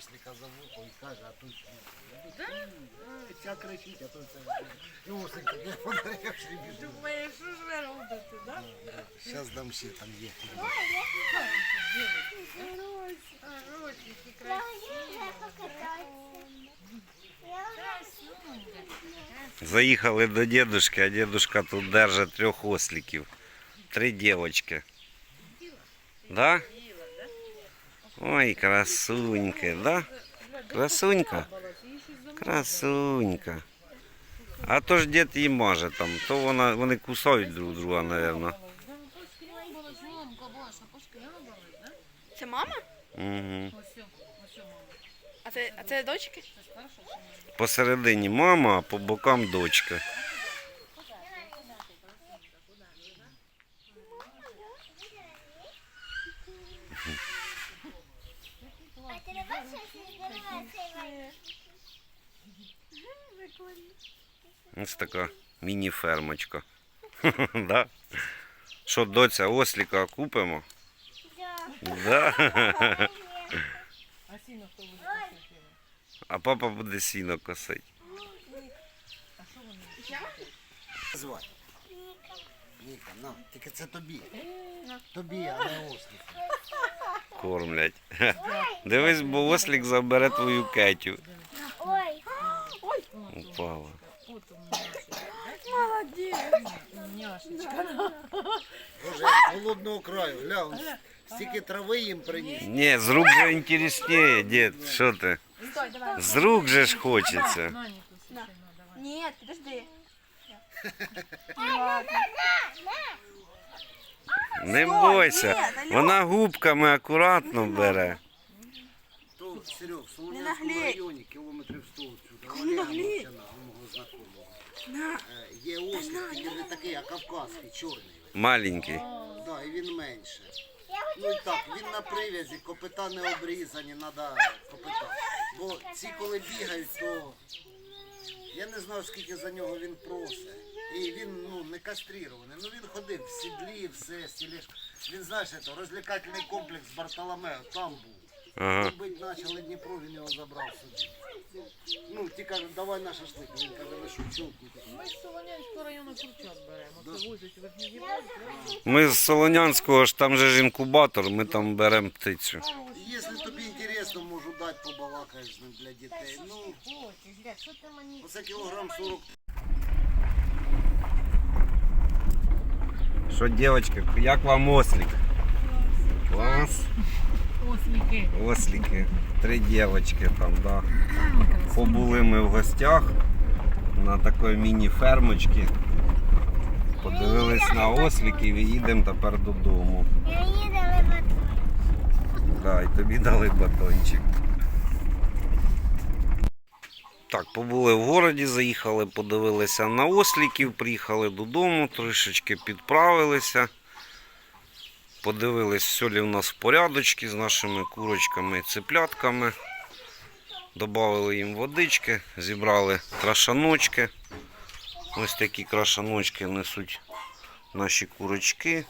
ослика за вухо і каже, а тут «Е, ця кричить, а тут це. І ослик такий подаривши біжу. Думаєш, що ж ви робите, да? Зараз дам ще там є. Хорошенькі, красиві. Заїхали до дедушки, а дедушка тут держить трьох осликів. Три дівочки. Да? Ой, красунька, да? Красунька? Красунька. А то ж дід її маже там, то вона, вони кусають друг друга, мабуть. Це мама? Угу. А це, а це дочки? Посередині мама, а по бокам дочка. Ось така міні-фермочка. да? Що, доця, осліка купимо? Да. А сіно хто буде косити? А папа буде сіно косити. А що вони? Звати. Ніка, на, тільки це тобі. Тобі, а не ослик. Кормлять. Дивись, бо ослік забере твою кетю. Ой, Упала. От у Няшечка. Молодець. Няшечка. Боже, голодного краю. Глянь, стільки трави їм приніс. Ні, з рук же інтересніше, дід. Що ти? Стой, давай. З рук же ж хочеться. На, Нікуся, сильно, давай. Ні, підожди. Не Стой, бойся. ні, Алло. Вона губками акуратно бере. То, Серег, в Не Солонянському наглей. районі, кілометрів 100 відсюди. Не Олега наглей. Мовчана, у мого знакомого. На. Е, Є ослик, тільки не такий, а кавказський, чорний. Маленький. Да, і він менше. Ну і так, він на прив'язі, копита не обрізані, треба копита. Бо ці коли бігають, то я не знаю, скільки за нього він просить. І він ну, не кастрирований. Ну він ходив в сідлі, все, стіліж. Він знаєш, це, розвлекательний комплекс Бартоломео там був. Ага. Бить почали Дніпро, він його забрав собі. Ну, ті кажуть, давай на шашлик. Він каже, ви що. Ми з Солонянського району Курчат беремо. Це возять верхні Ми з Солонянського ж там же ж інкубатор, ми там беремо птицю. Якщо тобі інтересно, можу дати побалакаєш з ним для дітей. Ну, Хочеш, Ля, що ти мені? оце кілограм 40 Що, дівчатки, як вам ослік? Клас. Осліки. Осліки. Три дівчатки там, да. Побули ми в гостях на такої міні-фермочці. Подивились на осліків і їдемо тепер додому. мені дали батон. Да, і тобі дали батончик. Так, побули в городі, заїхали, подивилися на осліків, приїхали додому, трішечки підправилися. Подивились, все ли в нас в порядочці з нашими курочками і циплятками. Добавили їм водички, зібрали крашаночки. Ось такі крашаночки несуть наші курочки.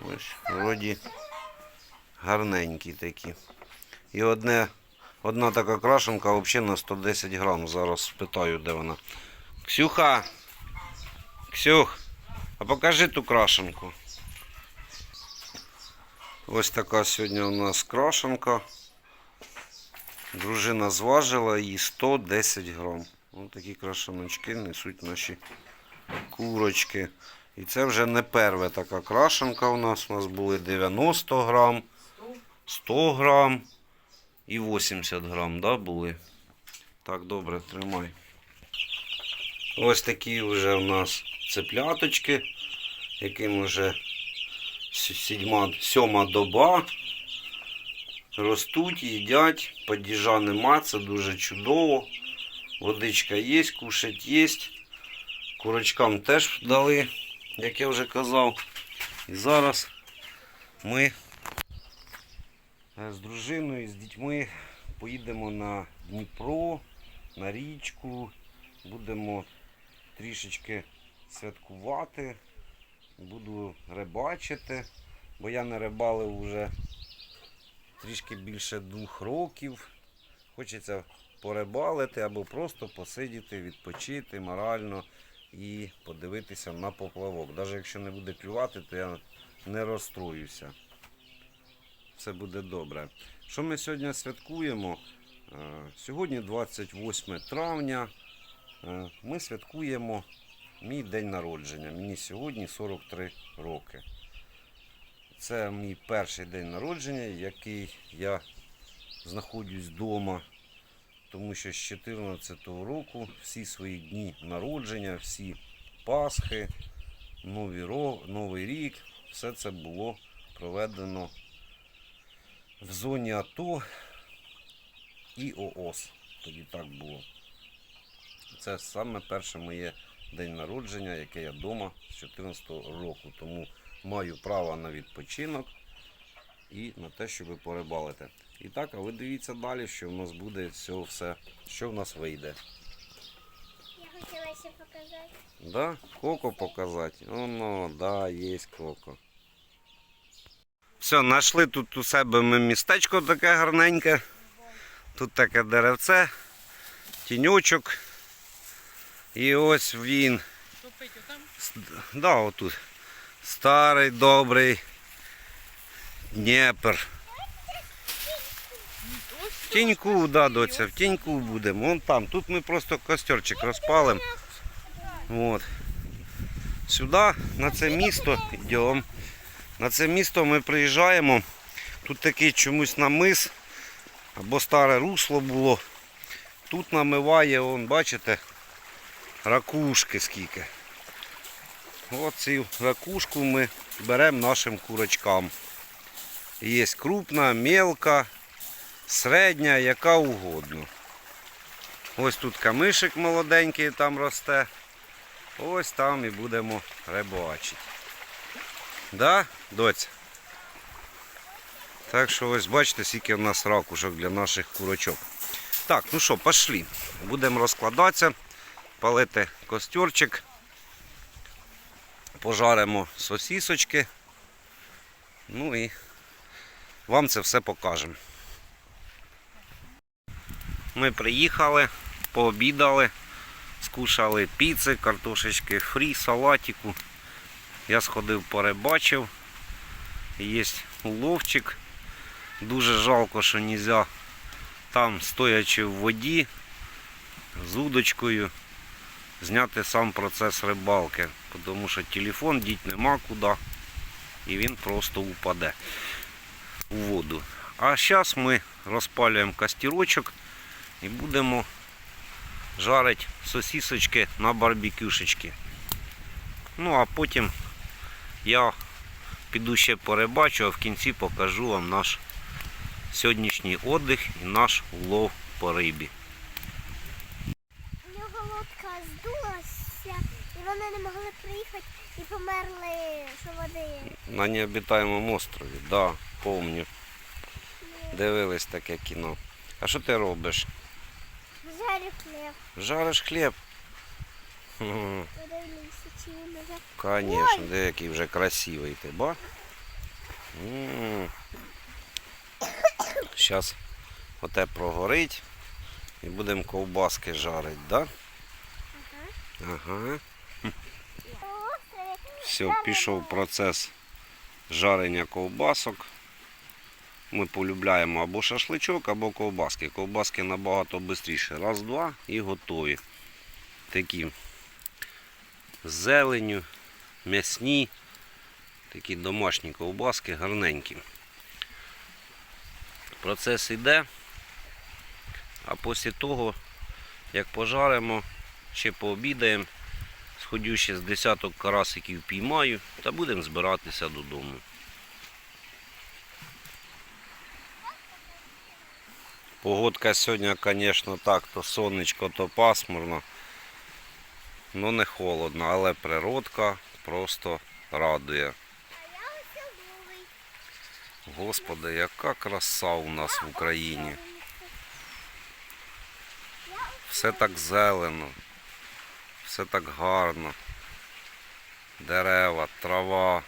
Ось, вроді гарненькі такі. І одне, одна така крашенка взагалі на 110 грам. Зараз спитаю, де вона. Ксюха! Ксюх, а покажи ту крашенку. Ось така сьогодні у нас крашенка. Дружина зважила її 110 грам. Ось такі крашеночки несуть наші курочки. І це вже не перша така крашенка у нас. У нас були 90 грам. 100 грам і 80 грам, да, були? Так, добре, тримай. Ось такі вже у нас цепляточки, яким вже сідьма, сьома доба. Ростуть, їдять, падіжа нема, це дуже чудово. Водичка є, кушать є. Курочкам теж дали, як я вже казав. І зараз ми Е, з дружиною, з дітьми поїдемо на Дніпро, на річку. Будемо трішечки святкувати. Буду рибачити, бо я не рибалив вже трішки більше двох років. Хочеться порибалити або просто посидіти, відпочити морально і подивитися на поплавок. Навіть якщо не буде клювати, то я не розстроюся. Все буде добре. Що ми сьогодні святкуємо? Е, Сьогодні 28 травня. Е, Ми святкуємо мій день народження. Мені сьогодні 43 роки. Це мій перший день народження, який я знаходжусь вдома. Тому що з 2014 року всі свої дні народження, всі Пасхи, Новий, ро- Новий рік, все це було проведено в зоні АТО і ООС. Тоді так було. Це саме перше моє день народження, яке я вдома з 2014 року. Тому маю право на відпочинок і на те, щоб порибалити. І так, а ви дивіться далі, що в нас буде з цього все, що в нас вийде. Я хотіла ще показати. Да? Коко показати? Оно, да, є коко. Все, знайшли тут у себе ми містечко таке гарненьке. Тут таке деревце, тіньочок. І ось він. Да, отут. Старий добрий Дніпр. В тіньку, да, доця, в тіньку будемо. Вон там. Тут ми просто костерчик розпалимо. От. Сюди, на це місто, йдемо. На це місто ми приїжджаємо. Тут такий чомусь намис або старе русло було. Тут намиває, вон, бачите, ракушки скільки. Оцю ракушку ми беремо нашим курочкам. Є крупна, мелка, середня, яка угодно. Ось тут камишик молоденький там росте. Ось там і будемо рибачити. Да, доця? Так що ось бачите, скільки в нас ракушок для наших курочок. Так, ну що, пішли. Будемо розкладатися, палити костерчик пожаримо сосісочки. Ну і вам це все покажемо. Ми приїхали, пообідали, скушали піци, картошечки фрі, салатику. Я сходив, перебачив. Є уловчик. Дуже жалко, що не можна там, стоячи в воді, з удочкою, зняти сам процес рибалки, тому що телефон діть нема куди і він просто упаде у воду. А зараз ми розпалюємо костерочок і будемо жарити сосісочки на барбекюшечки. Ну а потім я піду ще порибачу, а в кінці покажу вам наш сьогоднішній отдих і наш улов по рибі. Здулася, і вони не могли приїхати і померли, що води. На необітаємому острові, да, помню. Дивились таке кіно. А що ти робиш? Жарю хліб. Жариш хліб? Хм, Подивлюся, чи він уже. Конечно, де вже красивий ти, ба? Зараз оте прогорить і будемо ковбаски жарити, да? Ага. Все, пішов процес жарення ковбасок. Ми полюбляємо або шашличок, або ковбаски. Ковбаски набагато швидше. Раз, два і готові. Такі зеленю, м'ясні, такі домашні ковбаски, гарненькі. Процес йде. А після того, як пожаримо, ще пообідаємо, сходю ще з десяток карасиків піймаю та будемо збиратися додому. Погодка сьогодні, звісно, так, то сонечко, то пасмурно. Ну не холодно, але природка просто радує. Господи, яка краса у нас в Україні. Все так зелено, все так гарно. Дерева, трава.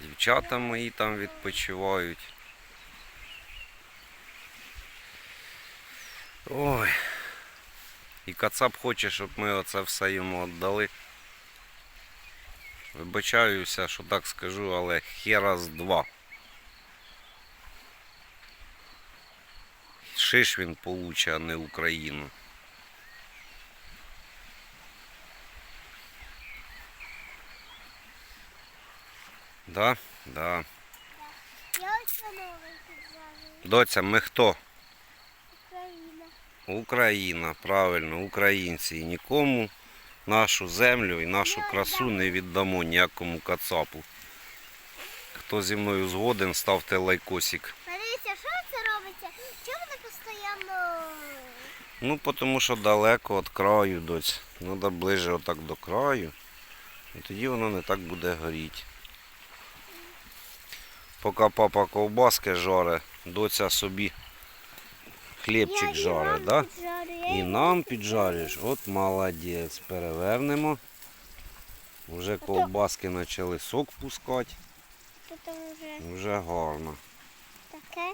Дівчата мої там відпочивають. Ой. І кацап хоче, щоб ми оце все йому віддали. Вибачаюся, що так скажу, але хера з два. Шиш він получе, а не Україну. Да? Да. Доця, ми хто? Україна. Україна, правильно, українці. І нікому нашу землю і нашу красу не віддамо ніякому кацапу. Хто зі мною згоден, ставте лайкосик. Подивіться, що це робиться? Чому вони постійно... Ну, тому що далеко від краю, доць. Треба ближче отак до краю. І тоді воно не так буде горіти. Поки папа ковбаски жаре, доця собі хлібчик жаре? Да? І нам піджариш. От молодець. Перевернемо. Вже ковбаски почали сок пускати. Вже гарно. таке.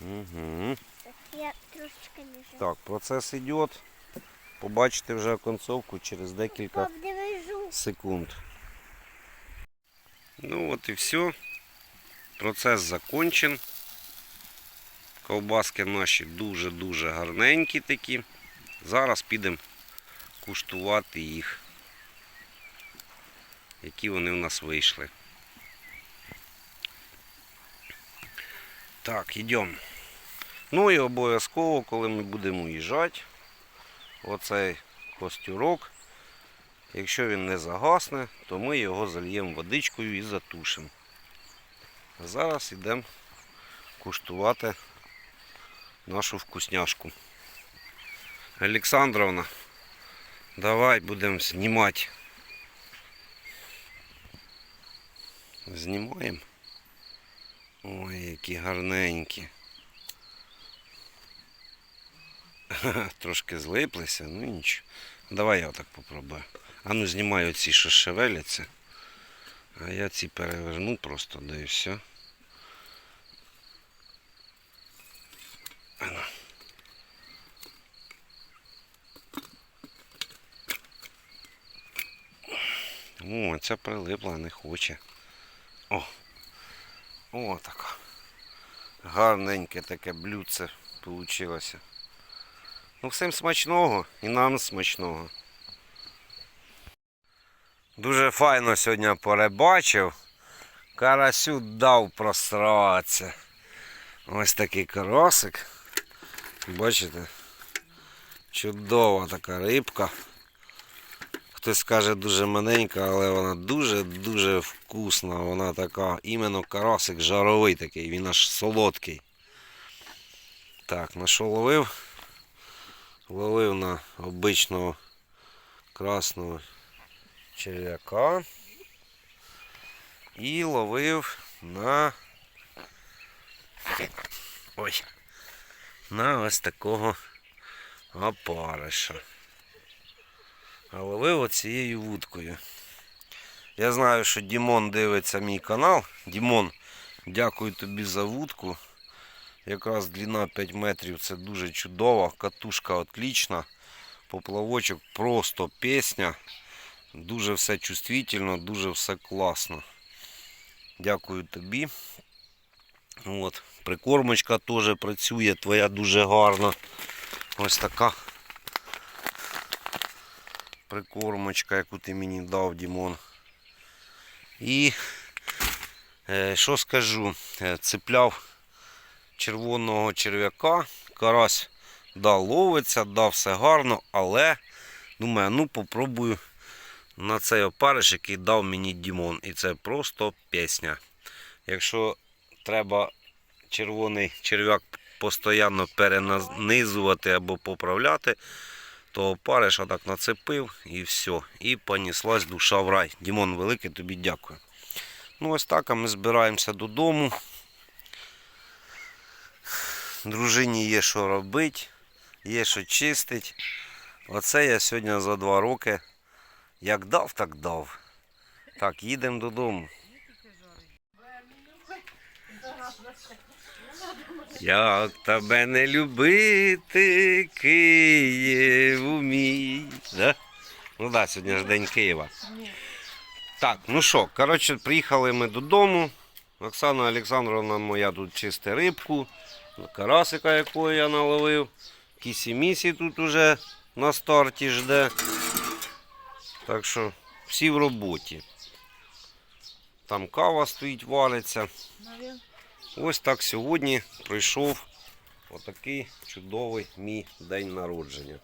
Угу. Так, я трошечки не Так, процес йде. Побачите вже концовку через декілька Пап, секунд. Ну от і все. Процес закончен. Ковбаски наші дуже-дуже гарненькі такі. Зараз підемо куштувати їх. Які вони в нас вийшли. Так, йдемо. Ну і обов'язково, коли ми будемо їжджати, оцей костюрок, якщо він не загасне, то ми його зальємо водичкою і затушимо. Зараз йдемо куштувати нашу вкусняшку. Олександровна, давай будемо знімати. Знімаємо. Ой, які гарненькі. Трошки злиплися, ну нічого. Давай я так попробую. А ну знімаю оці, що шевеляться. А я ці переверну просто, да і все. Ану. О, ця прилипла, не хоче. О! О. Гарненьке таке блюдце вийшло. Ну, всім смачного і нам смачного. Дуже файно сьогодні перебачив. Карасю дав просратися. Ось такий карасик. Бачите? Чудова така рибка. Хтось скаже дуже маленька, але вона дуже-дуже вкусна. Вона така, іменно карасик жаровий такий, він аж солодкий. Так, на що ловив? Ловив на обичного красного черв'яка. І ловив на ой, на ось такого опариша. А ловив оцією вудкою. Я знаю, що Дімон дивиться мій канал. Дімон, дякую тобі за вудку. Якраз длина 5 метрів це дуже чудово. Катушка отлічна. Поплавочок просто пісня. Дуже все чувствительно, дуже все класно. Дякую тобі. От. Прикормочка теж працює, твоя дуже гарна. Ось така прикормочка, яку ти мені дав, Дімон. І е, що скажу, е, цепляв червоного черв'яка, карась да, ловиться, да, все гарно, але думаю, ну попробую на цей опариш, який дав мені Дімон. І це просто пісня. Якщо треба червоний черв'як постійно перенизувати або поправляти, то опариш так нацепив і все. І поніслась душа в рай. Дімон, велике тобі дякую. Ну ось так, а ми збираємося додому. Дружині є що робити, є що чистить. Оце я сьогодні за два роки як дав, так дав. Так, їдемо додому. Як тебе не любити, Києву мій. Да? Ну да, сьогодні ж день Києва. Так, ну що, коротше, приїхали ми додому. Оксана Олександровна моя тут чисте рибку, карасика, якого я наловив. Кісі-місі тут уже на старті жде. Так що всі в роботі. Там кава стоїть, валиться. Ось так сьогодні пройшов отакий чудовий мій день народження.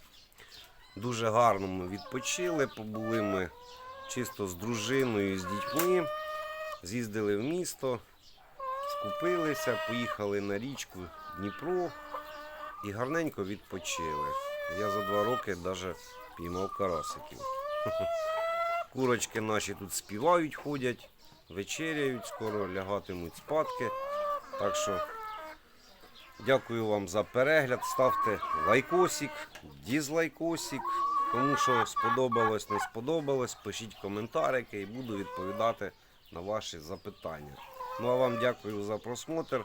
Дуже гарно ми відпочили, побули ми чисто з дружиною, з дітьми. З'їздили в місто, скупилися, поїхали на річку Дніпро і гарненько відпочили. Я за два роки навіть піймав карасиків. Курочки наші тут співають, ходять, вечеряють, скоро лягатимуть спадки. Так що дякую вам за перегляд. Ставте лайкосик, дізлайкосик. Кому що сподобалось, не сподобалось, пишіть коментарики і буду відповідати на ваші запитання. Ну а вам дякую за просмотр.